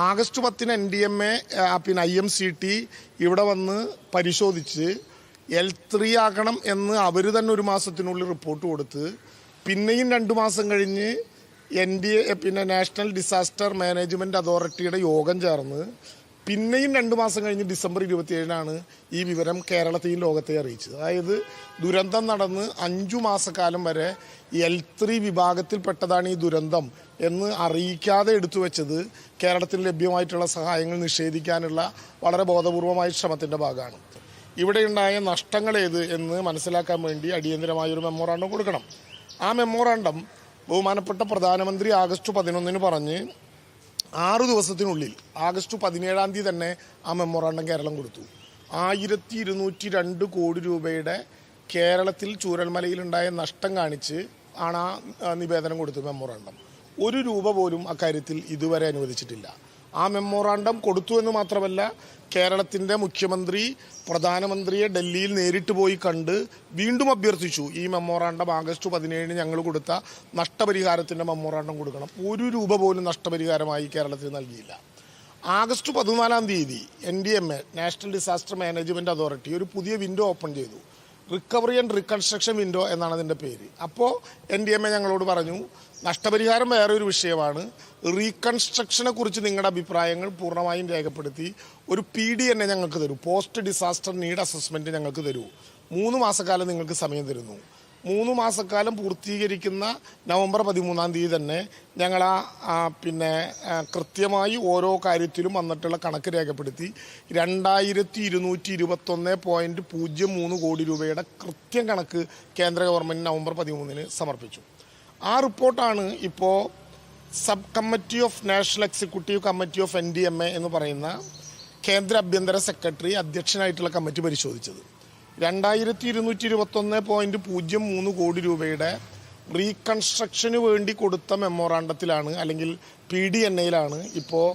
August പത്തിന് N D M A പിന്നെ I M C T ഇവിടെ വന്ന് പരിശോധിച്ച് എൽ ത്രീ ആക്കണം എന്ന് അവർ തന്നെ ഒരു മാസത്തിനുള്ളിൽ റിപ്പോർട്ട് കൊടുത്ത് പിന്നെയും രണ്ട് മാസം കഴിഞ്ഞ് എൻ ഡി എ പിന്നെ നാഷണൽ ഡിസാസ്റ്റർ മാനേജ്മെന്റ് അതോറിറ്റിയുടെ യോഗം ചേർന്ന് പിന്നെയും രണ്ട് മാസം കഴിഞ്ഞ് ഡിസംബർ ഇരുപത്തിയേഴിനാണ് ഈ വിവരം കേരളത്തെയും ലോകത്തെ അറിയിച്ചത്. അതായത് ദുരന്തം നടന്ന് അഞ്ചു മാസക്കാലം വരെ എൽ ത്രീ വിഭാഗത്തിൽപ്പെട്ടതാണ് ഈ ദുരന്തം എന്ന് അറിയിക്കാതെ എടുത്തു വെച്ചത് കേരളത്തിൽ ലഭ്യമായിട്ടുള്ള സഹായങ്ങൾ നിഷേധിക്കാനുള്ള വളരെ ബോധപൂർവമായ ശ്രമത്തിന്റെ ഭാഗമാണ്. ഇവിടെയുണ്ടായ നഷ്ടങ്ങൾ ഏത് എന്ന് മനസ്സിലാക്കാൻ വേണ്ടി അടിയന്തരമായ ഒരു മെമ്മോറാണ്ടം കൊടുക്കണം. ആ മെമ്മോറാണ്ടം ബഹുമാനപ്പെട്ട പ്രധാനമന്ത്രി ആഗസ്റ്റ് പതിനൊന്നിന് പറഞ്ഞ് ആറു ദിവസത്തിനുള്ളിൽ ആഗസ്റ്റ് പതിനേഴാം തീയതി തന്നെ ആ മെമ്മോറാണ്ടം കേരളം കൊടുത്തു. ആയിരത്തി ഇരുന്നൂറ്റി രണ്ട് കോടി രൂപയുടെ കേരളത്തിൽ ചൂരൽമലയിലുണ്ടായ നഷ്ടം കാണിച്ച് ആണ് ആ നിവേദനം കൊടുത്തത് മെമ്മോറാണ്ടം ഒരു രൂപ പോലും അക്കാര്യത്തിൽ ഇതുവരെ അനുവദിച്ചിട്ടില്ല. ആ മെമ്മോറാണ്ടം കൊടുത്തു എന്ന് മാത്രമല്ല കേരളത്തിന്റെ മുഖ്യമന്ത്രി പ്രധാനമന്ത്രിയെ ഡൽഹിയിൽ നേരിട്ട് പോയി കണ്ട് വീണ്ടും അഭ്യർത്ഥിച്ചു ഈ മെമ്മോറാണ്ടം ആഗസ്റ്റ് പതിനേഴിന് ഞങ്ങൾ കൊടുത്ത നഷ്ടപരിഹാരത്തിന്റെ മെമ്മോറാണ്ടം കൊടുക്കണം. ഒരു രൂപ പോലും നഷ്ടപരിഹാരമായി കേരളത്തിൽ നൽകിയില്ല. ആഗസ്റ്റ് പതിനാലാം തീയതി N D M A national disaster management authority ഒരു പുതിയ വിൻഡോ ഓപ്പൺ ചെയ്തു. റിക്കവറി ആൻഡ് റീകൺസ്ട്രക്ഷൻ വിൻഡോ എന്നാണ് അതിന്റെ പേര്. അപ്പോൾ എൻ ഡി എം എ ഞങ്ങളോട് പറഞ്ഞു നഷ്ടപരിഹാരം വേറൊരു വിഷയമാണ്. റീകൺസ്ട്രക്ഷനെ കുറിച്ച് നിങ്ങളുടെ അഭിപ്രായങ്ങൾ പൂർണമായും രേഖപ്പെടുത്തി. ഒരു പി ഡി എന്നെ ഞങ്ങൾക്ക് തരൂ. പോസ്റ്റ് ഡിസാസ്റ്റർ നീഡ് അസസ്മെന്റ് ഞങ്ങൾക്ക് തരൂ. മൂന്ന് മാസക്കാലം നിങ്ങൾക്ക് സമയം തരുന്നു. മൂന്ന് മാസക്കാലം പൂർത്തീകരിക്കുന്ന നവംബർ പതിമൂന്നാം തീയതി തന്നെ ഞങ്ങൾ ആ പിന്നെ കൃത്യമായി ഓരോ കാര്യത്തിലും വന്നിട്ടുള്ള കണക്ക് രേഖപ്പെടുത്തി രണ്ടായിരത്തി ഇരുന്നൂറ്റി ഇരുപത്തൊന്ന് പോയിന്റ് പൂജ്യം മൂന്ന് കോടി രൂപയുടെ കൃത്യം കണക്ക് കേന്ദ്ര ഗവൺമെന്റ് നവംബർ പതിമൂന്നിന് സമർപ്പിച്ചു. ആ റിപ്പോർട്ടാണ് ഇപ്പോൾ sub committee of national executive committee of N D M A എന്ന് പറയുന്ന കേന്ദ്ര ആഭ്യന്തര സെക്രട്ടറി അധ്യക്ഷനായിട്ടുള്ള കമ്മിറ്റി പരിശോധിച്ചത്. രണ്ടായിരത്തി ഇരുന്നൂറ്റി ഇരുപത്തൊന്ന് പോയിന്റ് പൂജ്യം മൂന്ന് കോടി രൂപയുടെ റീകൺസ്ട്രക്ഷന് വേണ്ടി കൊടുത്ത മെമ്മോറാണ്ടത്തിലാണ് അല്ലെങ്കിൽ പി ഡി എൻ എയിലാണ് ഇപ്പോൾ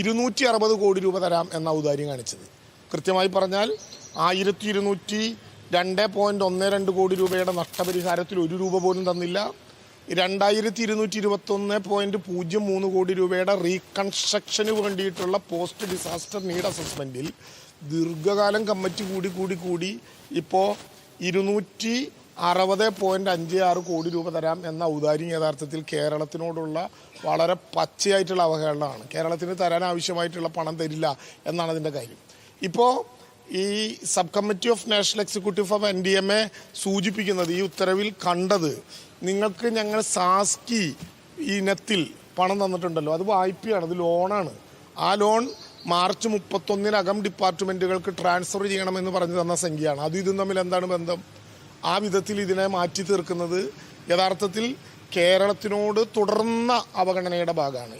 ഇരുന്നൂറ്റി അറുപത് കോടി രൂപ തരാം എന്ന ഔദാര്യം കാണിച്ചത്. കൃത്യമായി പറഞ്ഞാൽ ആയിരത്തി ഇരുന്നൂറ്റി രണ്ട് പോയിന്റ് ഒന്ന് രണ്ട് കോടി രൂപയുടെ നഷ്ടപരിഹാരത്തിൽ ഒരു രൂപ പോലും തന്നില്ല. രണ്ടായിരത്തി ഇരുന്നൂറ്റി ഇരുപത്തൊന്ന് പോയിന്റ് പൂജ്യം മൂന്ന് കോടി രൂപയുടെ റീകൺസ്ട്രക്ഷന് വേണ്ടിയിട്ടുള്ള പോസ്റ്റ് ഡിസാസ്റ്റർ നീഡ് അസസ്മെന്റിൽ ദീർഘകാലം കമ്മിറ്റി കൂടി കൂടി കൂടി ഇപ്പോൾ ഇരുന്നൂറ്റി അറുപത് പോയിന്റ് അഞ്ച് ആറ് കോടി രൂപ തരാം എന്ന ഔദാര്യം യഥാർത്ഥത്തിൽ കേരളത്തിനോടുള്ള വളരെ പച്ചയായിട്ടുള്ള അവഹേളനമാണ്. കേരളത്തിന് തരാൻ ആവശ്യമായിട്ടുള്ള പണം തരില്ല എന്നാണ് അതിന്റെ കാര്യം. ഇപ്പോൾ ഈ sub committee of national executive of N D M A സൂചിപ്പിക്കുന്നത് ഈ ഉത്തരവിൽ കണ്ടത് നിങ്ങൾക്ക് ഞങ്ങൾ സാസ്കി ഇനത്തിൽ പണം തന്നിട്ടുണ്ടല്ലോ. അത് വായ്പയാണ് അത് ലോണാണ്. ആ ലോൺ മാർച്ച് മുപ്പത്തൊന്നിനകം ഡിപ്പാർട്ട്മെന്റുകൾക്ക് ട്രാൻസ്ഫർ ചെയ്യണമെന്ന് പറഞ്ഞു തന്ന സംഖ്യയാണ്. അത് ഇതും തമ്മിൽ എന്താണ് ബന്ധം? ആ വിധത്തിൽ ഇതിനെ മാറ്റി തീർക്കുന്നത് യഥാർത്ഥത്തിൽ കേരളത്തിനോട് തുടർന്ന അവഗണനയുടെ ഭാഗമാണ്.